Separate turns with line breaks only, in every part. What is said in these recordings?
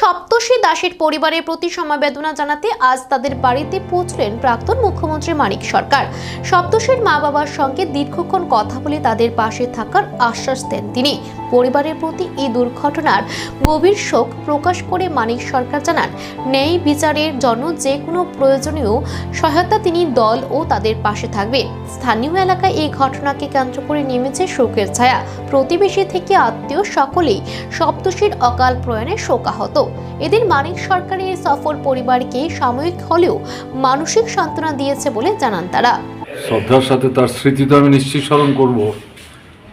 সপ্তর্ষি দাসের পরিবারের প্রতি সমবেদনা জানাতে আজ তাদের বাড়িতে পৌঁছলেন প্রাক্তন মুখ্যমন্ত্রী মানিক সরকার। সপ্তর্ষির মা বাবার সঙ্গে দীর্ঘক্ষণ কথা বলে তাদের পাশে থাকার আশ্বাস দেন তিনি। পরিবারের প্রতি এই দুর্ঘটনার গভীর শোক প্রকাশ করে মানিক সরকার জানান, ন্যায় বিচারের জন্য যে কোনো প্রয়োজনীয় সহায়তা তিনি দল ও তাদের পাশে থাকবে। স্থানীয় এলাকায় এই ঘটনাকে কেন্দ্র করে নেমেছে শোকের ছায়া। প্রতিবেশী থেকে আত্মীয় সকলেই সপ্তর্ষির অকাল প্রয়াণে শোকাহত। এদের মানিক সরকারের সফল পরিবারকে সাময়িক হলেও মানসিক সান্ত্বনা দিয়েছে বলে জানান তারা।
শ্রদ্ধার সাথে তার স্মৃতি তো আমি নিশ্চয়ই স্মরণ করব।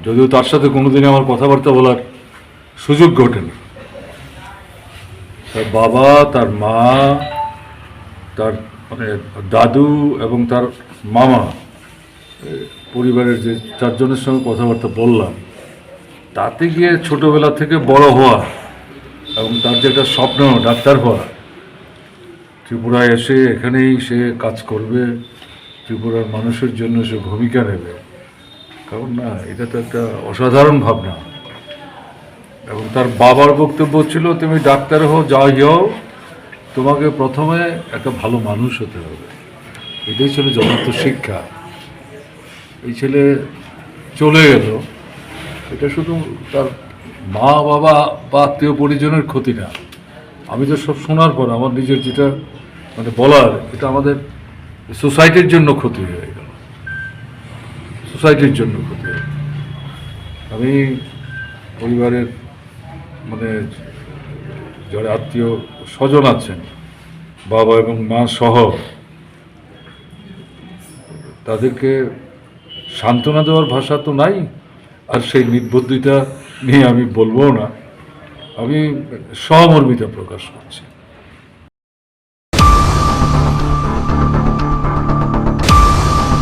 যদিও তার সাথে কোনোদিন আমার কথাবার্তা বলার সুযোগ ঘটেনি তার বাবা, তার মা, তার মানে দাদু এবং তার মামা পরিবারের যে চারজনের সঙ্গে কথাবার্তা বললাম, তাতে গিয়ে ছোটবেলা থেকে বড় হওয়া এবং তার যে একটা স্বপ্ন, ডাক্তার হওয়া, ত্রিপুরায় এসে এখানেই সে কাজ করবে, ত্রিপুরার মানুষের জন্য সে ভূমিকা নেবে। কারণ না, এটা তো একটা অসাধারণ ভাবনা। এবং তার বাবার বক্তব্য ছিল, তুমি ডাক্তার হও, যাই হও, তোমাকে প্রথমে একটা ভালো মানুষ হতে হবে। এটাই ছিল যথার্থ শিক্ষা। এই ছেলে চলে গেল এটা শুধু তার মা, বাবা বা আত্মীয় পরিজনের ক্ষতি না। আমি তো সব শোনার পর আমার নিজের যেটা মানে বলার, এটা আমাদের সোসাইটির জন্য ক্ষতি হয়ে গেল। সোসাইটির জন্য ক্ষতি হয়ে আমি পরিবারের মানে যারা আত্মীয় স্বজন আছেন, বাবা এবং মা সহ, তাদেরকে সান্ত্বনা দেওয়ার ভাষা তো নাই। আর সেই নির্বুদ্ধিটা নিয়ে আমি বলব না। আমি সহমর্মিতা প্রকাশ করছি।